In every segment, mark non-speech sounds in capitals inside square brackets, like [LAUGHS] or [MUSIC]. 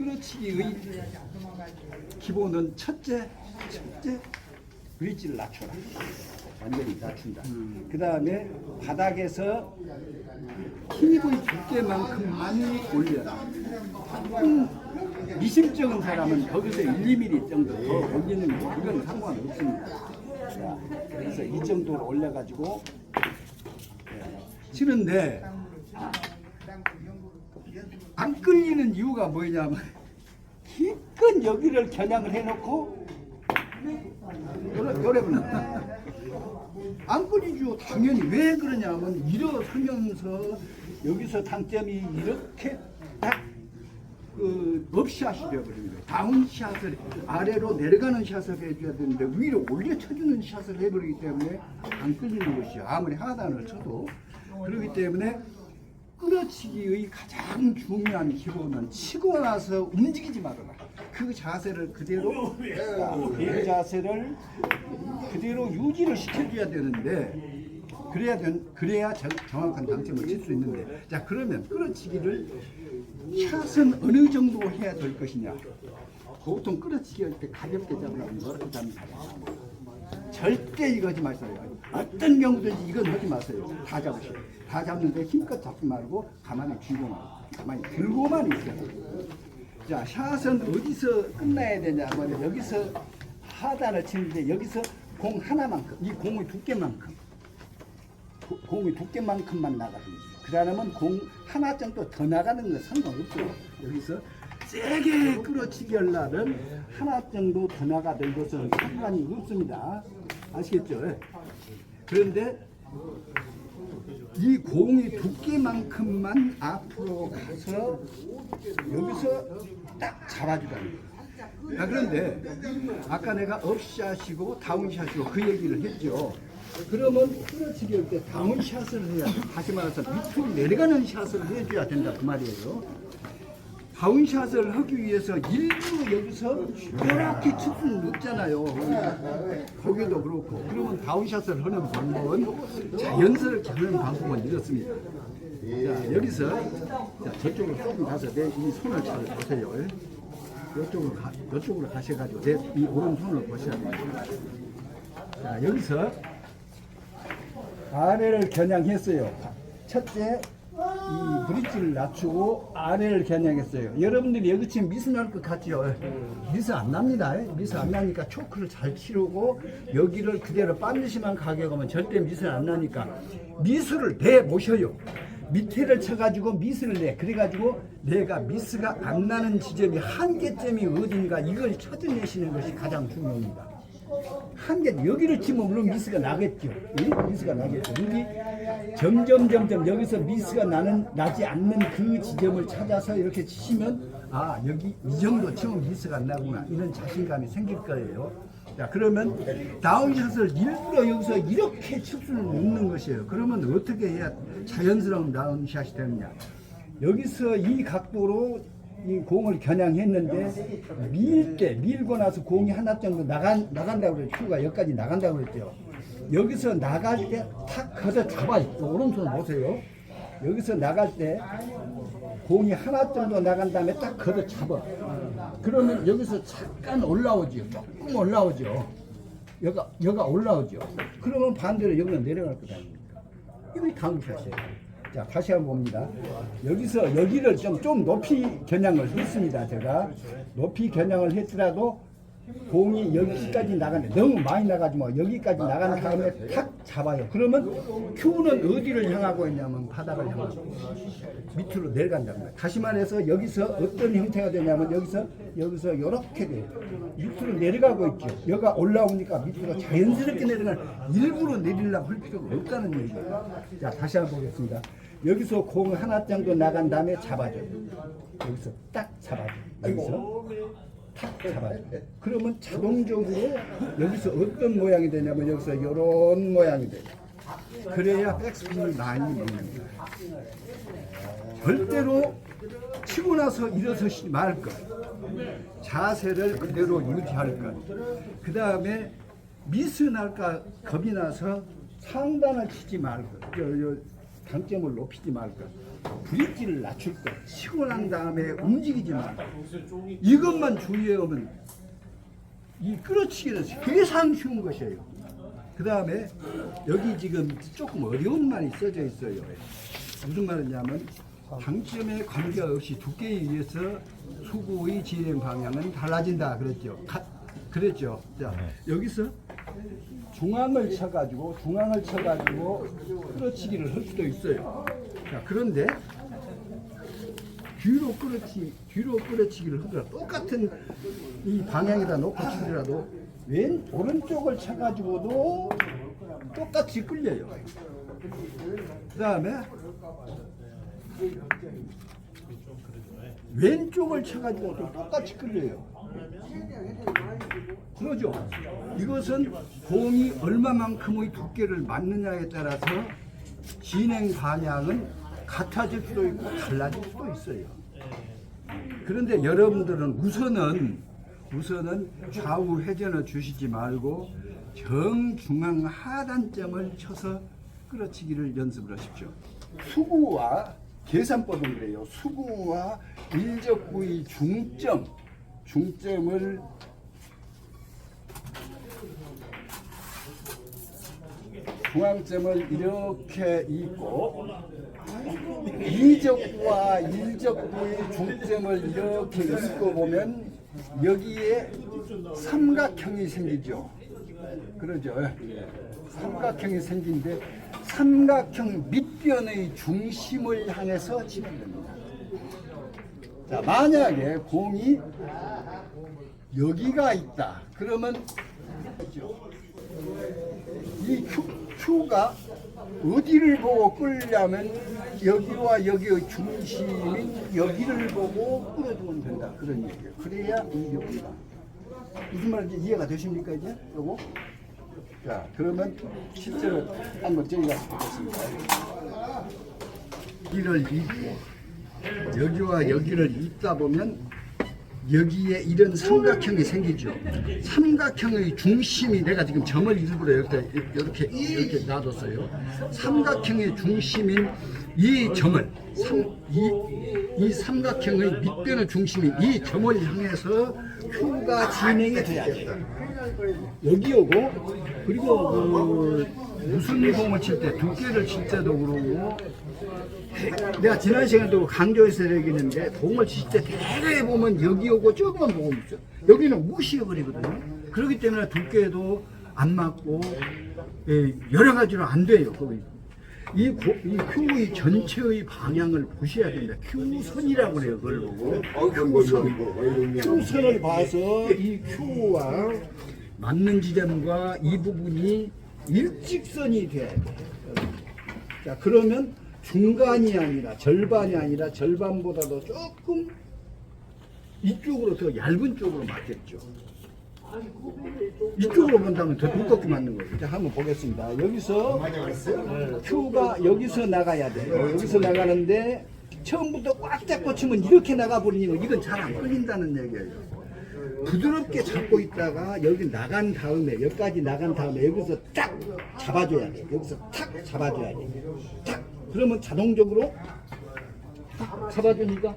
끌어치기의 기본은 첫째, 첫째 브릿지를 낮춰라. 완전히 낮춘다. 그 다음에 바닥에서 힙의 두께만큼만 올려라. 조금 미심쩍은 사람은 거기서 1, 2mm 정도 더 올리는 거 이건 상관없습니다. 자, 그래서 이 정도로 올려가지고 예, 치는데 안 끌리는 이유가 뭐냐면 기껏 여기를 겨냥을 해놓고 요래 요래는 [LAUGHS] 안 끌리죠. 당연히 왜 그러냐면 일어서면서 여기서 당점이 이렇게 딱 그 업샷이 되어버린 거예요 다운샷을 아래로 내려가는 샷을 해줘야 되는데 위로 올려 쳐주는 샷을 해버리기 때문에 안 끌리는 것이죠. 아무리 하단을 쳐도. 그렇기 때문에 끌어치기의 가장 중요한 기본은 치고 나서 움직이지 말아라. 그 자세를 그대로 그 자세를 그대로 유지를 시켜줘야 되는데 그래야 된, 그래야 정, 정확한 당점을 칠 수 있는데 자 그러면 끌어치기를 샷은 어느 정도 해야 될 것이냐 보통 끌어치기 할 때 가볍게 잡으려면 이렇게 잡는 거예요. 절대 이거 하지 마세요. 어떤 경우든지 이건 하지 마세요. 다 잡으세요. 다 잡는데 힘껏 잡지 말고 가만히 쥐고만, 가만히 들고만 있어요. 자, 샷은 어디서 끝나야 되냐면 여기서 하단을 치는데 여기서 공 하나만큼, 이 공의 두께만큼, 고- 공의 두께만큼만 나가든지. 그 다음은 공 하나 정도 더 나가는 건 상관없어요. 여기서 세게 끌어치기 하려면 하나 정도 더 나가는 것은 상관이 없습니다. 아시겠죠? 예. 그런데 이 공이 두께만큼만 앞으로 가서 여기서 딱 거예요. 아, 그런데 아까 내가 업샷이고 다운샷이고 그 얘기를 했죠. 그러면 끌어치기 할 때 다운샷을 해야 돼. 다시 말해서 밑으로 내려가는 샷을 해줘야 된다 그 말이에요. 다운샷을 하기 위해서 일부러 여기서 이렇게 칠 수는 없잖아요. 거기도 그렇고. 그러면 다운샷을 하는 방법은 자연스럽게 하는 방법은 이렇습니다. 자, 여기서 자, 저쪽으로 조금 가서 내 이 손을 잘 보세요. 이쪽으로 가, 이쪽으로 가셔가지고 내 이 오른손을 보셔야 됩니다. 자, 여기서 아래를 겨냥했어요. 첫째, 이 브릿지를 낮추고 아래를 겨냥했어요. 여러분들이 여기 지금 미스 날 것 같죠? 미스 안 납니다. 미스 안 나니까 초크를 잘 치르고 여기를 그대로 반드시만 가게 가면 절대 미스는 안 나니까 미스를 내 모셔요. 밑에를 쳐가지고 미스를 내. 그래가지고 내가 미스가 안 나는 지점이 한 개점이 어딘가 이걸 찾아내시는 것이 가장 중요합니다. 한개 여기를 치면 물론 미스가 나겠죠. 예? 미스가 나겠죠. 여기 점점 점점 여기서 미스가 나는 나지 않는 그 지점을 찾아서 이렇게 치시면 아 여기 이 정도 치면 미스가 안 나구나 이런 자신감이 생길 거예요. 자 그러면 다운샷을 일부러 여기서 이렇게 칠 수는 없는 것이에요. 그러면 어떻게 해야 자연스러운 다운샷이 되느냐? 여기서 이 각도로 이 공을 겨냥했는데 밀 때 밀고 나서 공이 하나 정도 나간 나간다고 그랬죠. 큐가 여기까지 나간다고 그랬죠. 여기서 나갈 때 탁 걷어 잡아요. 오른손 보세요. 여기서 나갈 때 공이 하나 정도 나간 다음에 딱 걷어 잡아. 그러면 여기서 잠깐 올라오죠. 조금 올라오죠. 여가 여가 올라오죠. 그러면 반대로 여기는 내려갈 거 아닙니까? 이게 다운샷이에요. 자, 다시 한번 봅니다. 여기서 여기를 좀, 좀 높이 겨냥을 했습니다. 제가 높이 겨냥을 했더라도 공이 여기까지 나가는데 너무 많이 나가지 뭐 여기까지 나가는 다음에 탁 잡아요. 그러면 큐는 어디를 향하고 있냐면 바닥을 향하고 밑으로 내려간다는 거예요. 다시 말해서 여기서 어떤 형태가 되냐면 여기서 여기서 이렇게 돼요. 밑으로 내려가고 있죠. 여기가 올라오니까 밑으로 자연스럽게 내려가는 일부러 내리려고 할 필요가 없다는 얘기예요. 자 다시 한번 보겠습니다. 여기서 공 하나 정도 나간 다음에 잡아줘요. 여기서 딱 잡아줘요. 여기서 탁 잡아요. 그러면 자동적으로 여기서 어떤 모양이 되냐면 여기서 이런 모양이 돼요. 그래야 백스핀이 많이 먹는다. 절대로 치고 나서 일어서지 말 것. 자세를 그대로 유지할 것. 그 다음에 미스 날까 겁이 나서 상단을 치지 말 것. 저, 저, 강점을 높이지 말까. 브릿지를 낮출 것. 치고 난 다음에 움직이지 말고. 이것만 주의하면 이 끌어치기는 세상 쉬운 것이에요. 그 다음에 여기 지금 조금 어려운 말이 써져 있어요. 무슨 말이냐면 당점에 관계없이 두께에 의해서 수구의 진행 방향은 달라진다 그랬죠. 가- 그랬죠. 자 여기서 중앙을 쳐가지고 중앙을 쳐가지고 끌어치기를 할 수도 있어요. 자 그런데 뒤로 끌어치 뒤로 끌어치기를 하더라도 똑같은 이 방향에다 놓고 치더라도 왼 오른쪽을 쳐가지고도 똑같이 끌려요. 그다음에 왼쪽을 쳐가지고도 똑같이 끌려요. 그러죠. 이것은 공이 얼마만큼의 두께를 맞느냐에 따라서 진행 방향은 같아질 수도 있고 달라질 수도 있어요. 그런데 여러분들은 우선은 우선은 좌우 회전을 주시지 말고 정중앙 하단점을 쳐서 끌어치기를 연습을 하십시오. 수구와 계산법은 그래요. 수구와 일적구의 중점, 중점을 중앙점을 이렇게 있고 이적과 일적구의 중점을 이렇게 읽고 보면 여기에 삼각형이 생기죠. 그러죠. 삼각형이 생긴데 삼각형 밑변의 중심을 향해서 치면 됩니다. 자, 만약에 공이 여기가 있다. 그러면 이 큐, 큐가 어디를 보고 끌려면 여기와 여기의 중심인 여기를 보고 끌어주면 된다. 그런 얘기예요. 그래야 이격이다. 무슨 말인지 이해가 되십니까 이제? 요거? 자, 그러면 실제로 한번 저희가 해보겠습니다. 여기를 잇고 여기와 여기를 잇다 보면 여기에 이런 삼각형이 생기죠. 삼각형의 중심이 내가 지금 점을 일부러 이렇게 이렇게 이렇게 놔뒀어요. 삼각형의 중심인 이 점을 삼, 이, 이 삼각형의 밑변의 중심인 이 점을 향해서 큐가 진행이 돼요. 여기 오고 그리고 그 무슨 공을 칠 때 두께를 칠 때도 그러고 내가 지난 시간에도 강조해서 얘기했는데 공을 칠때 대개 보면 여기 오고 저기만 보고 있어. 여기는 무시해버리거든요. 그렇기 때문에 두께도 안 맞고 예, 여러 가지로 안 돼요. 거기. 이, 고, 이 큐의 전체의 방향을 보셔야 됩니다. 큐선이라고 그래요. 그걸 보고. 큐선. 큐선을 봐서 이 큐와 맞는 지점과 이 부분이 일직선이 돼야 돼요. 자, 그러면 중간이 아니라 절반이 아니라 절반보다도 조금 이쪽으로 더 얇은 쪽으로 맞겠죠. 이쪽으로 본다면 더 두껍게 맞는 거죠. 자, 한번 보겠습니다. 여기서 어, 큐가 여기서 나가야 돼요. 여기서 나가는데 처음부터 꽉 잡고 치면 이렇게 나가버리니까 이건 잘 안 끌린다는 얘기예요. 부드럽게 잡고 있다가 여기 나간 다음에 여기까지 나간 다음에 여기서 딱 잡아줘야 돼. 여기서 탁 잡아줘야 돼. 탁 그러면 자동적으로 탁 잡아주니까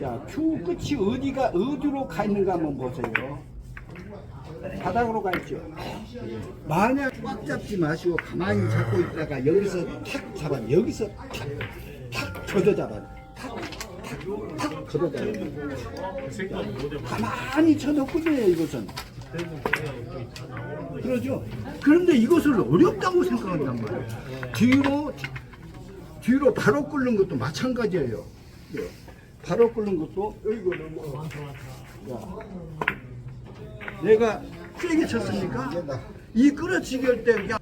자, 큐 끝이 어디가 어디로 가 있는가 한번 보세요. 바닥으로 가 있죠. 만약 꽉 잡지 마시고 가만히 잡고 있다가 여기서 탁 잡아, 여기서 탁, 탁 걷어 잡아, 탁, 탁, 탁 걷어 잡아. 가만히 쳐놓거든요, 이것은. 그러죠. 그런데 이것을 어렵다고 생각한단 말이에요. 뒤로, 뒤로 바로 끓는 것도 마찬가지예요. 예. 바로 끓는 것도, 어이구, 너무. 야. 내가 세게 쳤습니까? 이 끌어치기 할 때, 그냥.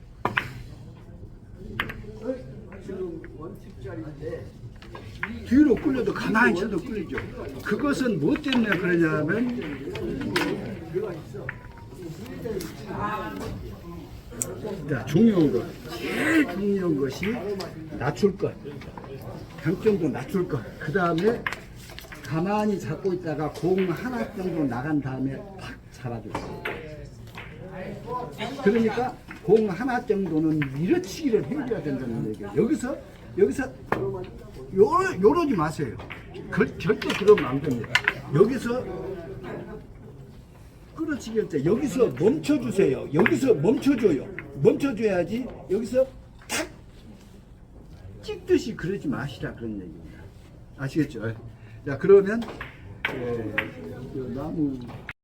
뒤로 끌려도 가만히 쳐도 끌리죠. 그것은 뭐 때문에 그러냐면, 자, 중요한 것. 제일 중요한 것이 낮출 것. 강점도 낮출 것. 그 다음에 가만히 잡고 있다가 공 하나 정도 나간 다음에 팍 잡아주세요. 그러니까 공 하나 정도는 밀어치기를 해줘야 된다는 얘기예요. 여기서 여기서 요 요러지 마세요. 걸- 절대 그러면 안 됩니다. 여기서 끌어치기 할 때 여기서 멈춰주세요. 여기서 멈춰줘요. 멈춰줘야지 여기서 탁 찍듯이 그러지 마시라 그런 얘기입니다. 아시겠죠? 자 그러면 예, 그 나무